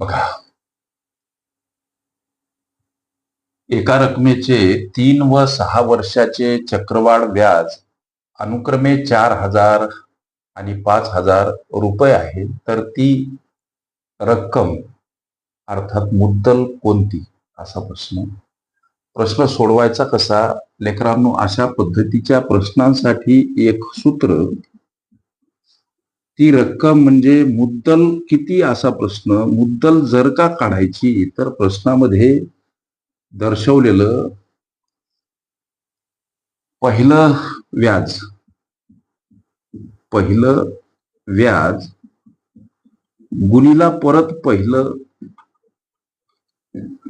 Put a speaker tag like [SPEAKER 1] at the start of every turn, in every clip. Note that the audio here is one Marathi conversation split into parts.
[SPEAKER 1] बघा. एका रकमेचे तीन व सहा वर्षाचे चक्रवाढ व्याज अनुक्रमे चार हजार आणि पाच हजार रुपये आहे. तर ती रक्कम अर्थात मुद्दल कोणती? असा प्रश्न. प्रश्न सोडवायचा कसा? लेकरांनो अशा पद्धतीच्या प्रश्नांसाठी एक सूत्र ती रक्कम म्हणजे मुद्दल किती असा प्रश्न मुद्दल जर का काढायची तर प्रश्नामध्ये दर्शवलेलं पहिलं व्याज पहिलं व्याज गुणीला परत पहिलं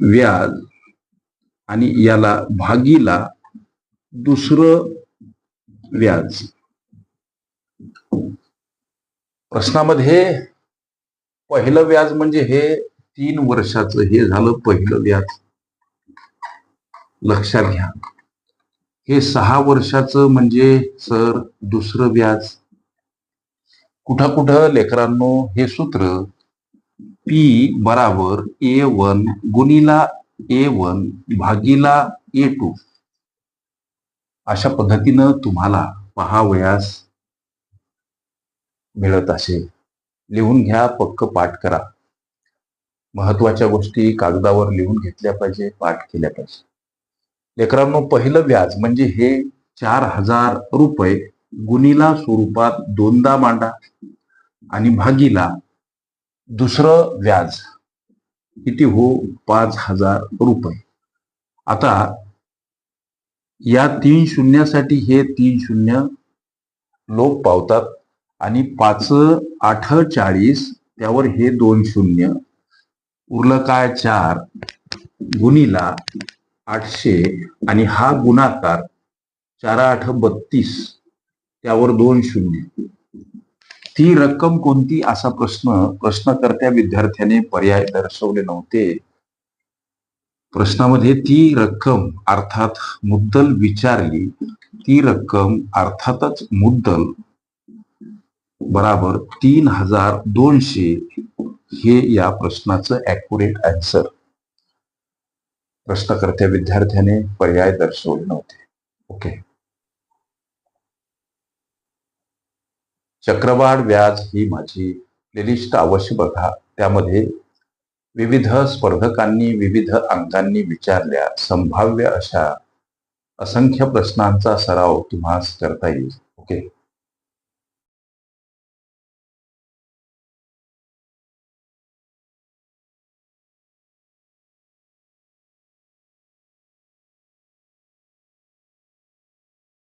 [SPEAKER 1] व्याज आणि याला भागीला दुसरं व्याज. प्रश्नामध्ये पहिलं व्याज म्हणजे हे तीन वर्षाचं हे झालं पहिलं व्याज. लक्षात घ्या. हे सहा वर्षाचं म्हणजे सर दुसरं व्याज. कुठं कुठं लेकरांनो हे सूत्र पी बराबर ए वन गुणीला ए वन भागीला ए टू अशा पद्धतीनं तुम्हाला पहावयास मिळत असे. लिहून घ्या पक्क पाठ करा. महत्त्वाच्या गोष्टी कागदावर लिहून घेतल्या पाहिजे पाठ केल्या पाहिजे. लेकरांनो पहिलं व्याज म्हणजे हे चार हजार रुपये गुणीला स्वरूपात दोनदा मांडा आणि भागीला दुसरं व्याज. किती हो? पाच हजार रुपये. आता या तीन शून्यासाठी हे तीन शून्य लोक पावतात. आणि पाच आठ चाळीस त्यावर हे दोन शून्य. उरलं काय चार? गुणीला आठशे आणि हा गुणाकार चार आठ बत्तीस त्यावर दोन शून्य. ती रक्कम कोणती? असा प्रश्न प्रश्नकर्त्या विद्यार्थ्याने पर्याय दर्शवले नव्हते. प्रश्नामध्ये ती रक्कम अर्थात मुद्दल विचारली. ती रक्कम अर्थातच मुद्दल बराबर तीन हजार दोनशे हे या प्रश्नाचं ऍक्युरेट आन्सर प्रश्नकर्त्या विद्यार्थ्याने पर्याय दर्शवले नव्हते. ओके चक्रवाढ व्याज ही माझी प्लेलिस्ट अवश्य बघा. त्यामध्ये विविध स्पर्धकांनी विविध अंगांनी विचारल्या संभाव्य अशा असंख्य प्रश्नांचा सराव तुम्हाला करता येईल. ओके